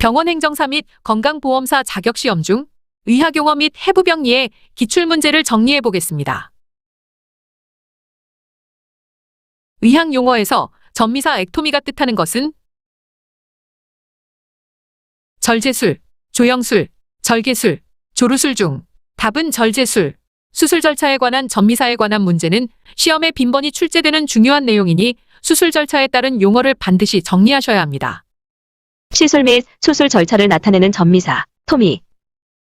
병원 행정사 및 건강보험사 자격시험 중 의학용어 및 해부병리의 기출문제를 정리해 보겠습니다. 의학 용어에서 전미사 액토미가 뜻하는 것은 절제술, 조영술, 절개술, 조루술 중 답은 절제술. 수술 절차에 관한 전미사에 관한 문제는 시험에 빈번히 출제되는 중요한 내용이니 수술 절차에 따른 용어를 반드시 정리하셔야 합니다. 시술 및 수술 절차를 나타내는 전미사, 토미.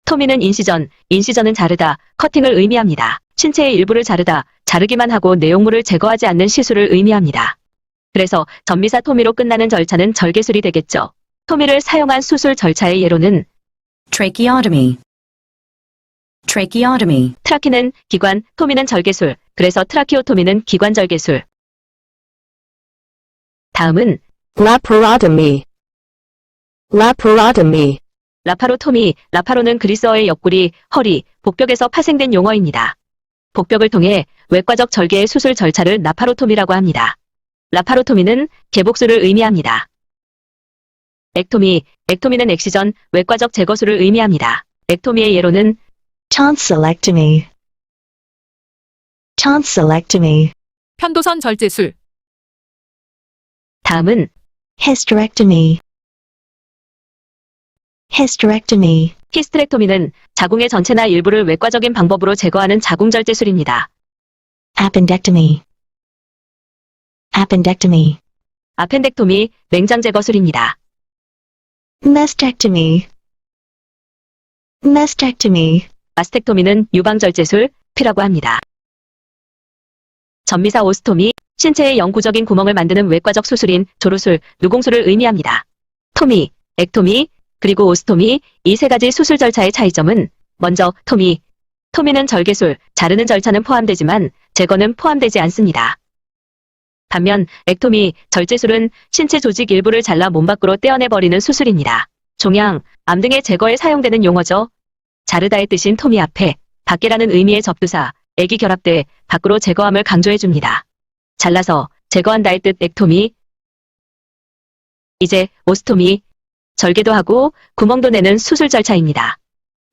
토미는 인시전, 인시전은 자르다, 커팅을 의미합니다. 신체의 일부를 자르다, 자르기만 하고 내용물을 제거하지 않는 시술을 의미합니다. 그래서 전미사 토미로 끝나는 절차는 절개술이 되겠죠. 토미를 사용한 수술 절차의 예로는 tracheotomy, tracheotomy, 트라키는 기관, 토미는 절개술, 그래서 트라키오토미는 기관 절개술. 다음은 laparotomy, laparotomy, 라파로토미, 라파로는 그리스어의 옆구리, 허리, 복벽에서 파생된 용어입니다. 복벽을 통해 외과적 절개의 수술 절차를 라파로토미라고 합니다. 라파로토미는 개복술을 의미합니다. 액토미, 액토미는 엑시전, 외과적 제거술을 의미합니다. 액토미의 예로는 tonsillectomy, tonsillectomy, 편도선 절제술, 다음은 hysterectomy, hysterectomy, 히스트렉토미는 자궁의 전체나 일부를 외과적인 방법으로 제거하는 자궁절제술입니다. appendectomy, appendectomy, 아펜덱토미, 맹장 제거술입니다. mastectomy, mastectomy, 마스텍토미는 유방절제술, 피라고 합니다. 전미사 오스토미, 신체의 영구적인 구멍을 만드는 외과적 수술인 조루술, 누공술을 의미합니다. 토미, 액토미, 그리고 오스토미, 이 세 가지 수술 절차의 차이점은 먼저 토미, 토미는 절개술, 자르는 절차는 포함되지만 제거는 포함되지 않습니다. 반면 액토미, 절제술은 신체 조직 일부를 잘라 몸 밖으로 떼어내버리는 수술입니다. 종양, 암 등의 제거에 사용되는 용어죠. 자르다의 뜻인 토미 앞에 밖이라는 의미의 접두사, 액이 결합돼 밖으로 제거함을 강조해 줍니다. 잘라서 제거한다의 뜻 액토미. 이제 오스토미, 절개도 하고 구멍도 내는 수술 절차입니다.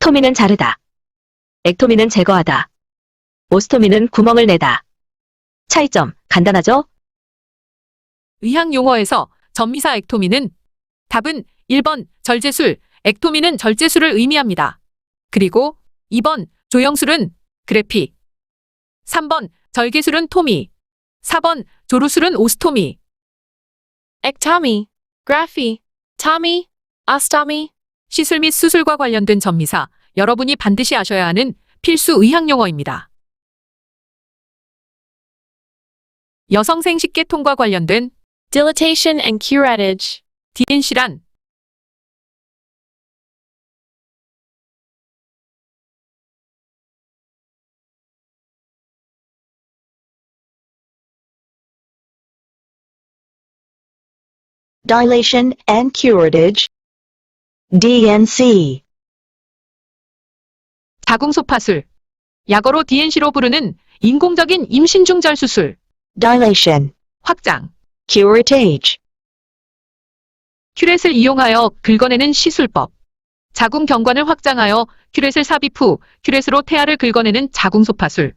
토미는 자르다. 액토미는 제거하다. 오스토미는 구멍을 내다. 차이점, 간단하죠? 의학 용어에서 전미사 액토미는 답은 1번 절제술, 액토미는 절제술을 의미합니다. 그리고 2번 조영술은 그래피, 3번 절개술은 토미, 4번 조루술은 오스토미. Ostomy, 시술 및 수술과 관련된 전미사, 여러분이 반드시 아셔야 하는 필수 의학 용어입니다. 여성 생 식계통과 관련된 dilatation and curettage, DNC란 dilation and curettage, DNC, 자궁소파술, 약어로 DNC로 부르는 인공적인 임신 중 절 수술, dilation, 확장, curettage, 큐렛을 이용하여 긁어내는 시술법, 자궁 경관을 확장하여 큐렛을 삽입 후 큐렛으로 태아를 긁어내는 자궁소파술.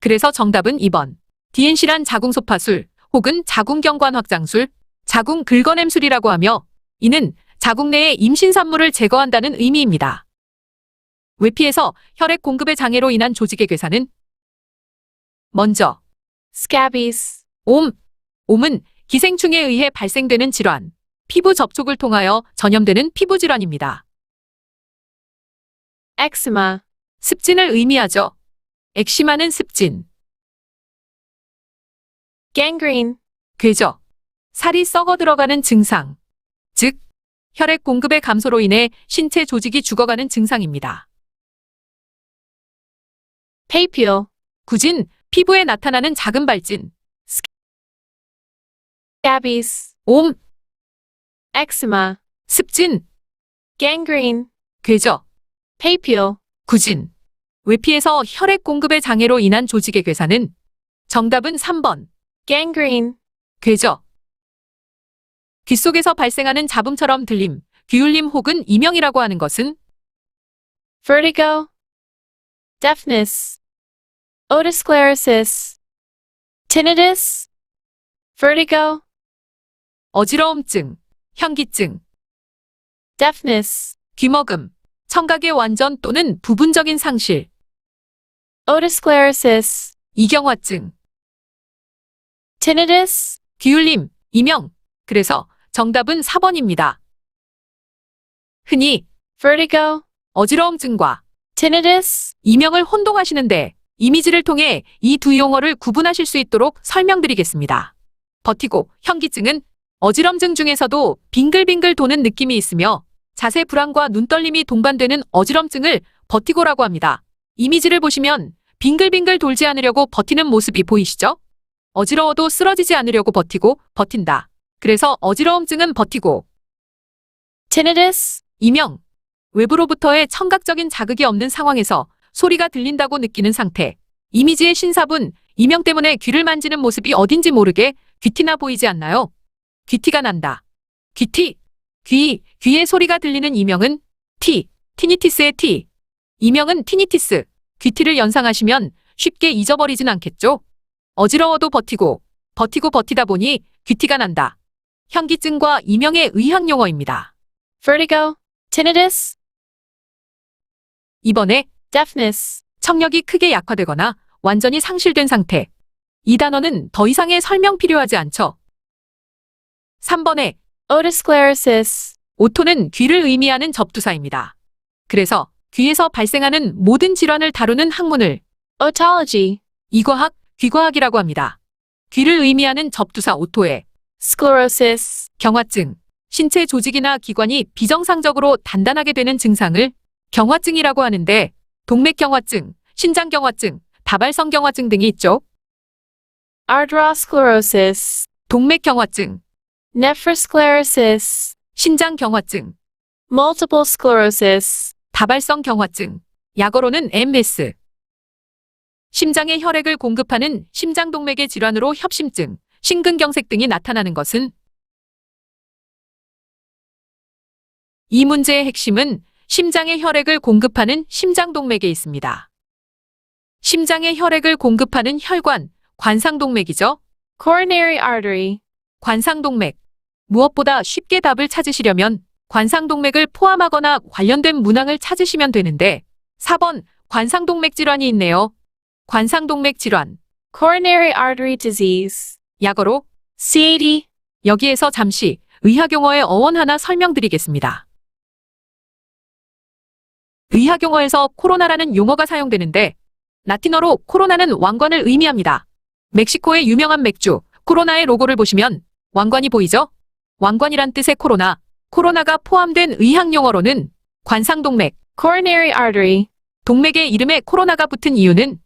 그래서 정답은 2번. DNC란 자궁소파술 혹은 자궁경관 확장술, 자궁 긁어냄술이라고 하며 이는 자궁 내의 임신 산물을 제거한다는 의미입니다. 외피에서 혈액 공급의 장애로 인한 조직의 괴사는 먼저 scabies, 옴. 옴은 기생충에 의해 발생되는 질환, 피부 접촉을 통하여 전염되는 피부 질환입니다. eczema, 습진을 의미하죠. 엑시마는 습진, gangrene, 궤적, 살이 썩어 들어가는 증상, 즉 혈액 공급의 감소로 인해 신체 조직이 죽어가는 증상입니다. papule, 구진, 피부에 나타나는 작은 발진, scabies, 옴, eczema, 습진, gangrene, 궤적, papule, 구진. 외피에서 혈액 공급의 장애로 인한 조직의 괴사는 정답은 3번, gangrene, 궤적. 귀 속에서 발생하는 잡음처럼 들림, 귀울림 혹은 이명이라고 하는 것은 vertigo, deafness, otosclerosis, tinnitus, vertigo, 어지러움증, 현기증, deafness, 귀먹음, 청각의 완전 또는 부분적인 상실, otosclerosis, 이경화증, tinnitus, 귀울림, 이명. 그래서 정답은 4번입니다. 흔히 vertigo, 어지러움 증과 tinnitus, 이명을 혼동하시는데 이미지를 통해 이 두 용어를 구분하실 수 있도록 설명드리겠습니다. 버티고 현기증은 어지럼증 중에서도 빙글빙글 도는 느낌이 있으며 자세 불안과 눈떨림이 동반되는 어지럼증을 버티고라고 합니다. 이미지를 보시면 빙글빙글 돌지 않으려고 버티는 모습이 보이시죠? 어지러워도 쓰러지지 않으려고 버티고 버틴다. 그래서 어지러움증은 버티고 tinnitus, 이명 외부로부터의 청각적인 자극이 없는 상황에서 소리가 들린다고 느끼는 상태. 이미지의 신사분, 이명 때문에 귀를 만지는 모습이 어딘지 모르게 귀티나 보이지 않나요? 귀티가 난다. 귀티, 귀, 귀에 소리가 들리는 이명은 티, 티니티스의 티. 이명은 티니티스, 귀티를 연상하시면 쉽게 잊어버리진 않겠죠? 어지러워도 버티고, 버티고 버티다 보니 귀티가 난다. 현기증과 이명의 의학 용어입니다. vertigo, tinnitus, 이번에 deafness, 청력이 크게 약화되거나 완전히 상실된 상태. 이 단어는 더 이상의 설명 필요하지 않죠. 3번에 otosclerosis, 오토는 귀를 의미하는 접두사입니다. 그래서 귀에서 발생하는 모든 질환을 다루는 학문을 otology, 이과학, 귀과학이라고 합니다. 귀를 의미하는 접두사 오토에 sclerosis, 경화증, 신체 조직이나 기관이 비정상적으로 단단하게 되는 증상을 경화증이라고 하는데 동맥경화증, 신장경화증, 다발성 경화증 등이 있죠. arteriosclerosis, 동맥경화증, nephrosclerosis, 신장경화증, multiple sclerosis, 다발성 경화증, 약어로는 MS. 심장에 혈액을 공급하는 심장동맥의 질환으로 협심증, 심근경색 등이 나타나는 것은 이 문제의 핵심은 심장에 혈액을 공급하는 심장동맥에 있습니다. 심장에 혈액을 공급하는 혈관, 관상동맥이죠. coronary artery, 관상동맥. 무엇보다 쉽게 답을 찾으시려면 관상동맥을 포함하거나 관련된 문항을 찾으시면 되는데 4번 관상동맥 질환이 있네요. 관상동맥 질환, coronary artery disease, 약어로 CAD, 여기에서 잠시 의학용어의 어원 하나 설명드리겠습니다. 의학용어에서 코로나라는 용어가 사용되는데 라틴어로 코로나는 왕관을 의미합니다. 멕시코의 유명한 맥주 코로나의 로고를 보시면 왕관이 보이죠? 왕관이란 뜻의 코로나, 코로나가 포함된 의학 용어로는 관상동맥, coronary artery, 동맥의 이름에 코로나가 붙은 이유는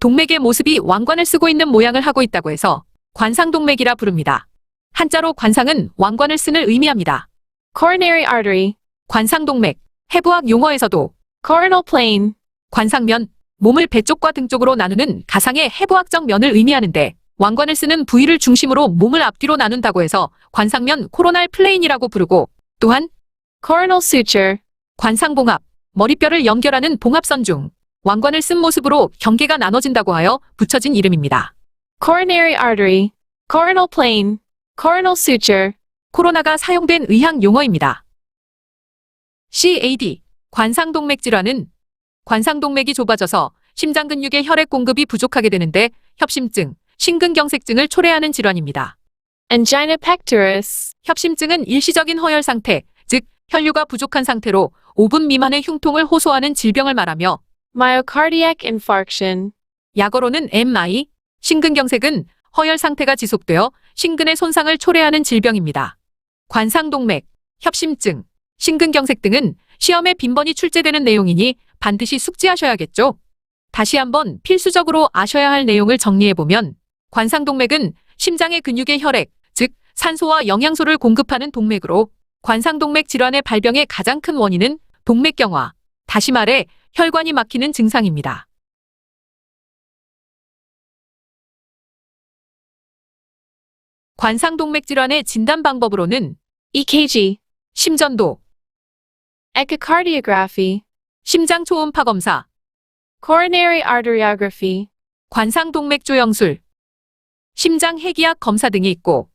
동맥의 모습이 왕관을 쓰고 있는 모양을 하고 있다고 해서 관상동맥이라 부릅니다. 한자로 관상은 왕관을 쓰는 의미합니다. coronary artery, 관상동맥, 해부학 용어에서도 coronal plane, 관상면, 몸을 배 쪽과 등 쪽으로 나누는 가상의 해부학적 면을 의미하는데 왕관을 쓰는 부위를 중심으로 몸을 앞뒤로 나눈다고 해서 관상면 코로날 플레인이라고 부르고 또한 coronal suture, 관상봉합, 머리뼈를 연결하는 봉합선 중 왕관을 쓴 모습으로 경계가 나눠진다고 하여 붙여진 이름입니다. Coronary artery, coronal plane, coronal suture, 코로나가 사용된 의학 용어입니다. CAD, 관상동맥 질환은 관상동맥이 좁아져서 심장 근육의 혈액 공급이 부족하게 되는데 협심증, 심근경색증을 초래하는 질환입니다. angina pectoris, 협심증은 일시적인 허혈 상태, 즉 혈류가 부족한 상태로 5분 미만의 흉통을 호소하는 질병을 말하며 myocardiac infarction, 약어로는 MI, 심근경색은 허혈 상태가 지속되어 심근의 손상을 초래하는 질병입니다. 관상동맥, 협심증, 심근경색 등은 시험에 빈번히 출제되는 내용이니 반드시 숙지하셔야겠죠. 다시 한번 필수적으로 아셔야 할 내용을 정리해보면 관상동맥은 심장의 근육의 혈액, 즉 산소와 영양소를 공급하는 동맥으로 관상동맥 질환의 발병의 가장 큰 원인은 동맥경화, 다시 말해 혈관이 막히는 증상입니다. 관상동맥 질환의 진단 방법으로는 EKG, 심전도, echocardiography, 심장 초음파 검사, coronary arteriography, 관상동맥 조영술, 심장 해기약 검사 등이 있고,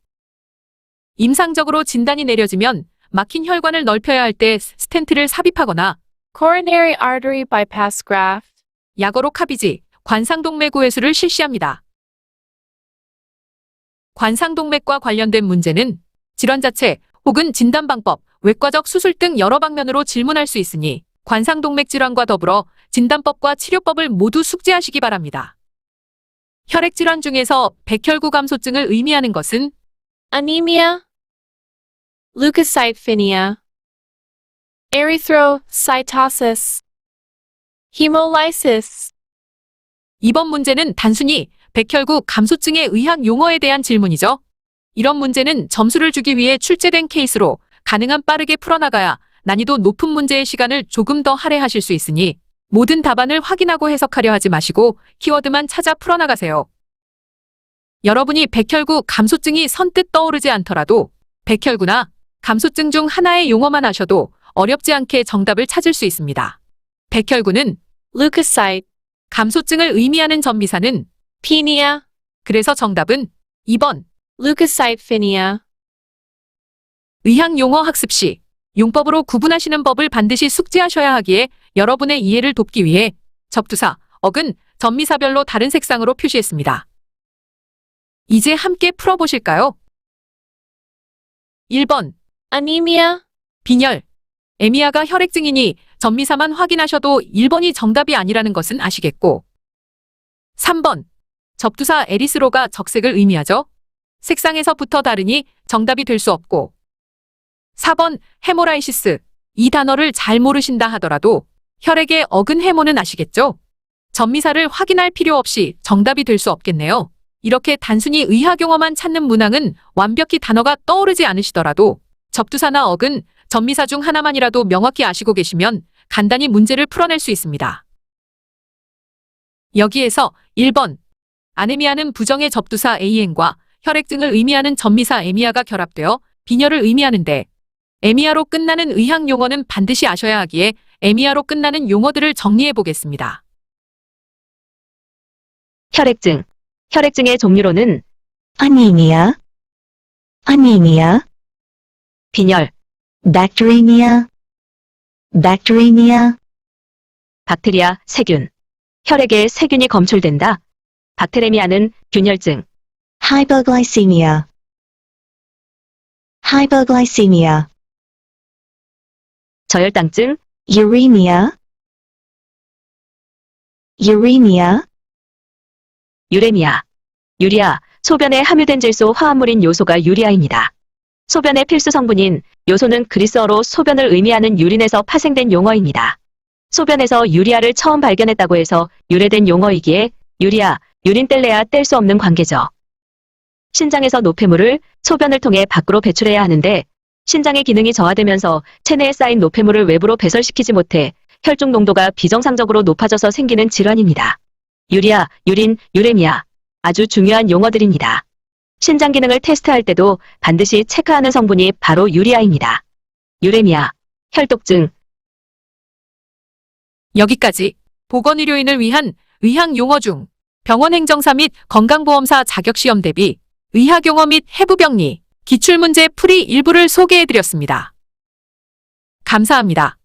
임상적으로 진단이 내려지면 막힌 혈관을 넓혀야 할 때 스텐트를 삽입하거나 coronary artery bypass graft, 약어로 카비지, 관상동맥 우회수를 실시합니다. 관상동맥과 관련된 문제는 질환 자체 혹은 진단 방법, 외과적 수술 등 여러 방면으로 질문할 수 있으니 관상동맥 질환과 더불어 진단법과 치료법을 모두 숙지하시기 바랍니다. 혈액 질환 중에서 백혈구 감소증을 의미하는 것은 anemia, leukocythemia, erythrocytosis, hemolysis, 이번 문제는 단순히 백혈구 감소증의 의학 용어에 대한 질문이죠. 이런 문제는 점수를 주기 위해 출제된 케이스로 가능한 빠르게 풀어나가야 난이도 높은 문제의 시간을 조금 더 할애하실 수 있으니 모든 답안을 확인하고 해석하려 하지 마시고 키워드만 찾아 풀어나가세요. 여러분이 백혈구 감소증이 선뜻 떠오르지 않더라도 백혈구나 감소증 중 하나의 용어만 아셔도 어렵지 않게 정답을 찾을 수 있습니다. 백혈구는 leukocyte, 감소증을 의미하는 전미사는 penia, 그래서 정답은 2번. Leukocythemia, 의학 용어 학습 시 용법으로 구분하시는 법을 반드시 숙지하셔야 하기에 여러분의 이해를 돕기 위해 접두사, 어근, 전미사별로 다른 색상으로 표시했습니다. 이제 함께 풀어보실까요? 1번. anemia, 빈혈. 에미아가 혈액증이니 전미사만 확인하셔도 1번이 정답이 아니라는 것은 아시겠고. 3번 접두사 에리스로가 적색을 의미하죠. 색상에서부터 다르니 정답이 될 수 없고 4번 헤모라이시스 이 단어를 잘 모르신다 하더라도 혈액의 어근 해모는 아시겠죠? 전미사를 확인할 필요 없이 정답이 될 수 없겠네요. 이렇게 단순히 의학 용어만 찾는 문항은 완벽히 단어가 떠오르지 않으시더라도 접두사나 어근, 전미사 중 하나만이라도 명확히 아시고 계시면 간단히 문제를 풀어낼 수 있습니다. 여기에서 1번 아네미아는 부정의 접두사 AN과 혈액증을 의미하는 전미사 에미아가 결합되어 빈혈을 의미하는데 에미아로 끝나는 의학 용어는 반드시 아셔야 하기에 에미아로 끝나는 용어들을 정리해 보겠습니다. 혈액증. 혈액증의 종류로는 anemia, anemia, 빈혈, bacteremia, bacteremia, 박테리아, 세균. 혈액에 세균이 검출된다. 박테레미아는 균혈증, hypoglycemia, hypoglycemia, 저혈당증, uremia, uremia, 유레미아. 유리아, 소변에 함유된 질소 화합물인 요소가 유리아입니다. 소변의 필수 성분인 요소는 그리스어로 소변을 의미하는 유린에서 파생된 용어입니다. 소변에서 유리아를 처음 발견했다고 해서 유래된 용어이기에 유리아, 유린 뗄래야 뗄 수 없는 관계죠. 신장에서 노폐물을 소변을 통해 밖으로 배출해야 하는데 신장의 기능이 저하되면서 체내에 쌓인 노폐물을 외부로 배설시키지 못해 혈중 농도가 비정상적으로 높아져서 생기는 질환입니다. 유리아, 유린, 유레미아. 아주 중요한 용어들입니다. 신장 기능을 테스트할 때도 반드시 체크하는 성분이 바로 유리아입니다. 유레미아, 혈독증, 여기까지 보건의료인을 위한 의학 용어 중 병원 행정사 및 건강보험사 자격시험 대비 의학 용어 및 해부병리, 기출문제 풀이 일부를 소개해드렸습니다. 감사합니다.